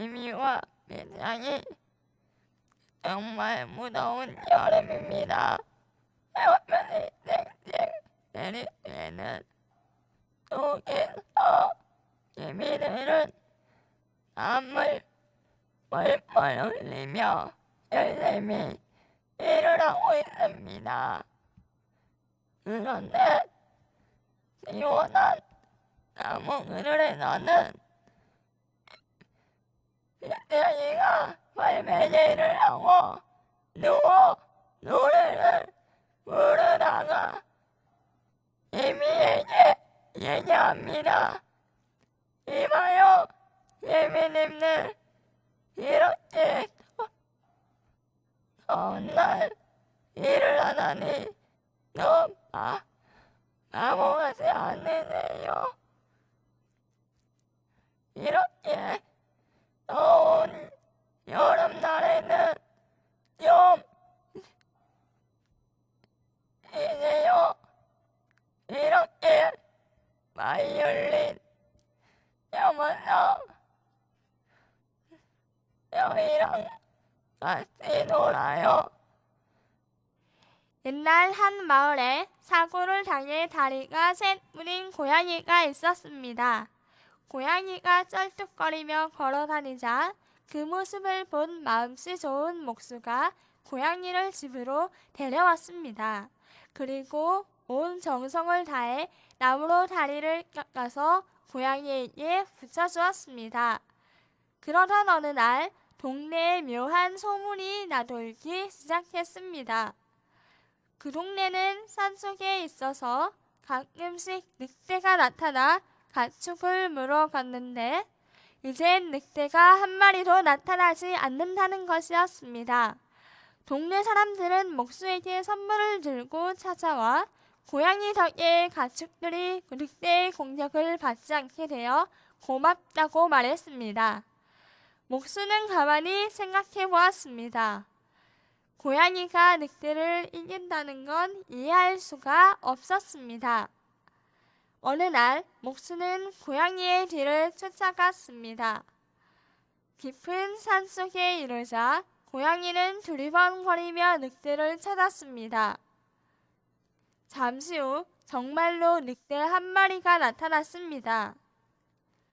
미미와 매장이 정말 무더운 여름입니다. 에어컨이 땡땡 내릴 때는 속에서 개미들은 땀을 뻘뻘 흘리며 열심히 일을 하고 있습니다. 그런데 시원한 나무 그늘에서는 빗대기가 발매제를 하고 누워 노래를 부르다가 예미에게 얘기합니다. 이봐요, 예미님들 이렇게 더운 날 일을 하다니 너무 아, 바보 같지 않으세요? 이렇게 더운 여름날에는 좀 이세요. 이렇게 바이올린 영원히 형이랑 같이 놀아요. 옛날 한 마을에 사고를 당해 다리가 셋 무린 고양이가 있었습니다. 고양이가 쩔뚝거리며 걸어다니자 그 모습을 본 마음씨 좋은 목수가 고양이를 집으로 데려왔습니다. 그리고 온 정성을 다해 나무로 다리를 깎아서 고양이에게 붙여주었습니다. 그러던 어느 날 동네에 묘한 소문이 나돌기 시작했습니다. 그 동네는 산속에 있어서 가끔씩 늑대가 나타나 가축을 물어갔는데 이젠 늑대가 한 마리도 나타나지 않는다는 것이었습니다. 동네 사람들은 목수에게 선물을 들고 찾아와 고양이 덕에 가축들이 늑대의 공격을 받지 않게 되어 고맙다고 말했습니다. 목수는 가만히 생각해 보았습니다. 고양이가 늑대를 이긴다는 건 이해할 수가 없었습니다. 어느 날 목수는 고양이의 뒤를 쫓아갔습니다. 깊은 산 속에 이르자 고양이는 두리번거리며 늑대를 찾았습니다. 잠시 후 정말로 늑대 한 마리가 나타났습니다.